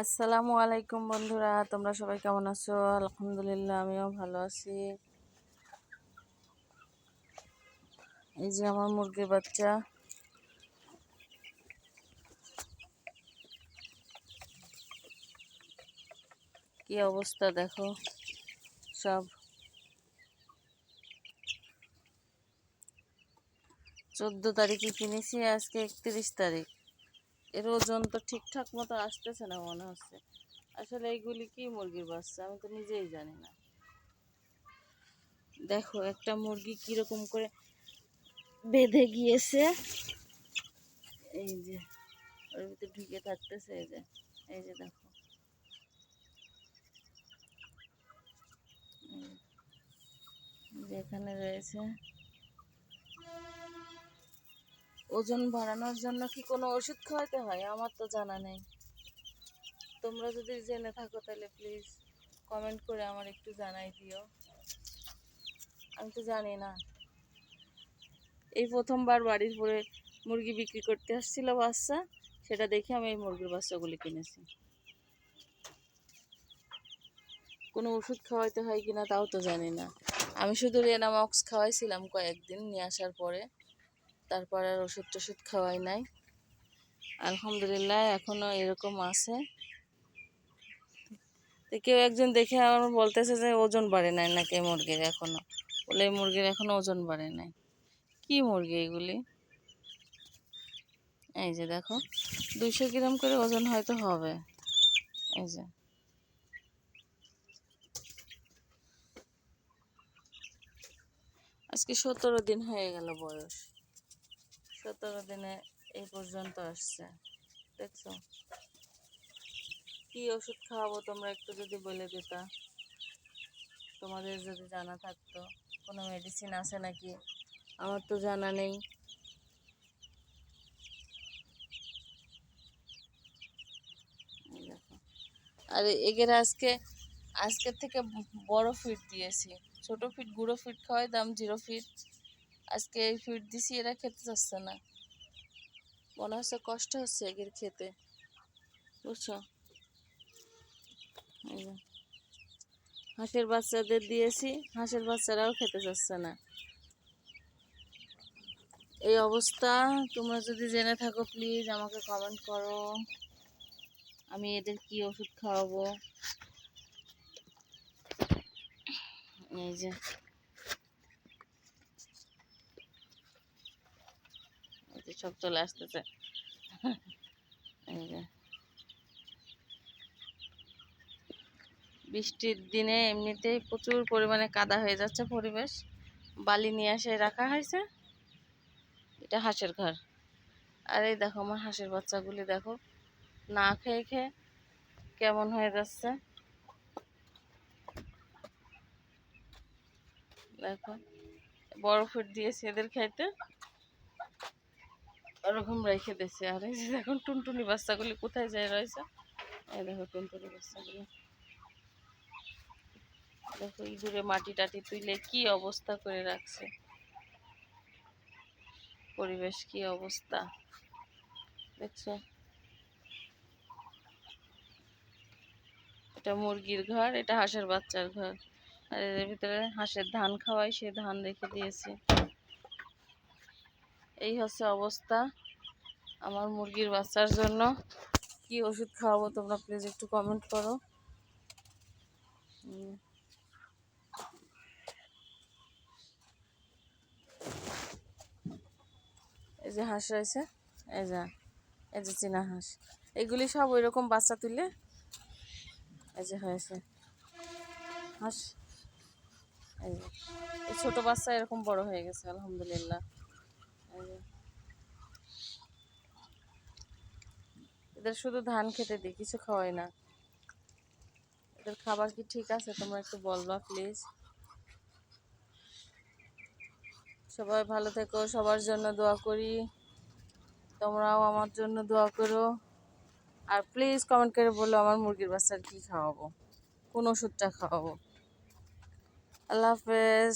আসসালামু আলাইকুম বন্ধুরা, তোমরা সবাই কেমন আছো? আলহামদুলিল্লাহ, আমিও ভালো আছি। এই যে আমার মুরগির বাচ্চা। কি অবস্থা দেখো, সব। চোদ্দ তারিখে কিনেছি, আজকে একত্রিশ তারিখ। এর ওজন তো ঠিকঠাক মতো আসতেছে না মনে হচ্ছে। আসলে এইগুলি কি মুরগির বাচ্চা? আমি তো নিজেই জানি না। দেখো, একটা মুরগি কীরকম করে বেঁধে গিয়েছে। এই যে, ওর ভিতরে ঢুকে থাকতেছে এই যে এই যে দেখো। এই যে, এখানে রয়েছে। ওজন বাড়ানোর জন্য কি কোনো ওষুধ খাওয়াতে হয়? আমার তো জানা নেই। তোমরা যদি জেনে থাকো তাহলে প্লিজ কমেন্ট করে আমার একটু জানাই দিও। আমি তো জানি না। এই প্রথমবার বাড়ির পরে মুরগি বিক্রি করতে আসছিল বাচ্চা। সেটা দেখে আমি এই মুরগির বাচ্চাগুলি কিনেছি। কোনো ওষুধ খাওয়াইতে হয় কিনা তাও তো জানি না। আমি শুধু রেনামক্স খাওয়াইছিলাম কয়েকদিন, নিয়ে আসার পরে। তারপর আর ওষুধ টষুধ খাওয়াই নাই। আলহামদুলিল্লাহ এখনও এরকম আছে। তো কেউ একজন দেখে আমার বলতেছে যে ওজন বাড়ে নাই নাকি মুরগির এখনও বলে মুরগির এখনও ওজন বাড়ে নাই। কি মুরগি এগুলি? এই যে দেখো, দুইশো গ্রাম করে ওজন হয়তো হবে। এই যে। আজকে সতেরো দিন হয়ে গেল বয়স। সতেরো দিনে এই পর্যন্ত আসছে, দেখছ? কি ওষুধ খাওয়াবো তোমরা একটু যদি বলে দিতা? তোমাদের যদি জানা থাকতো, কোনো মেডিসিন আছে নাকি? আমার তো জানা নেই। আর এগের আজকে, আজকের থেকে বড় ফিট দিয়েছি। ছোট ফিট গুঁড়ো ফিট খাওয়াই দাম জিরো ফিট আজকে এই ফিট দিছি, এরা খেতে চাচ্ছে না। মনে হচ্ছে কষ্ট হচ্ছে এগের খেতে। বুঝছ। হাঁসের বাচ্চাদের দিয়েছি, হাঁসের বাচ্চারাও খেতে চাচ্ছে না। এই অবস্থা, তোমরা যদি জেনে থাকো প্লিজ আমাকে কমেন্ট করো। আমি এদের কি ওষুধ খাওয়াবো? এই যে এই যে সব চলে আসতেছে। বৃষ্টির দিনে এমনিতেই প্রচুর পরিমাণে কাদা হয়ে যাচ্ছে পরিবেশ। বালি নিয়ে এসে রাখা হয়েছে। এটা হাঁসের ঘর। আর এই দেখো আমার হাঁসের বাচ্চাগুলি দেখো। না খেয়ে খেয়ে কেমন হয়ে যাচ্ছে। দেখো। বড় ফুট দিয়েছি এদের খাইতে। ওরকম রেখে দিয়েছে। আর এই যে দেখুন টুনটুনি বাচ্চাগুলি কোথায় যায় রয়েছে? এই দেখো টুনটুনি বাচ্চাগুলি। দেখো ইঁদুরে মাটি টাটি তুইলে কি অবস্থা করে রাখছে। পরিবেশ কি অবস্থা? দেখছ? এটা মুরগির ঘর, এটা হাঁসের বাচ্চার ঘর। আর এর ভিতরে হাঁসের ধান খাওয়াই সে ধান রেখে দিয়েছে। এই হচ্ছে অবস্থা আমার মুরগির বাচ্চার জন্য। কি ওষুধ খাওয়াবো তোমরা প্লিজ একটু কমেন্ট করো। এই যে হাঁস রয়েছে, এই যে এই যে চীনা হাঁস। এগুলি সব ওই রকম বাচ্চা তুলে এই যে হয়েছে। হাঁস এই ছোটো বাচ্চা এরকম বড় হয়ে গেছে, আলহামদুলিল্লাহ। এদের শুধু ধান খেতে দিই, কিছু খাওয়াই না। এদের খাবার কি ঠিক আছে? তোমরা একটু বলবা প্লিজ সবাই ভালো থেকো, সবার জন্য দোয়া করি। তোমরাও আমার জন্য দোয়া করো। আর প্লিজ কমেন্ট করে বলো আমার মুরগির বাচ্চার কি খাওয়াবো, কোন ওষুধটা খাওয়াবো। আল্লাহ হাফেজ।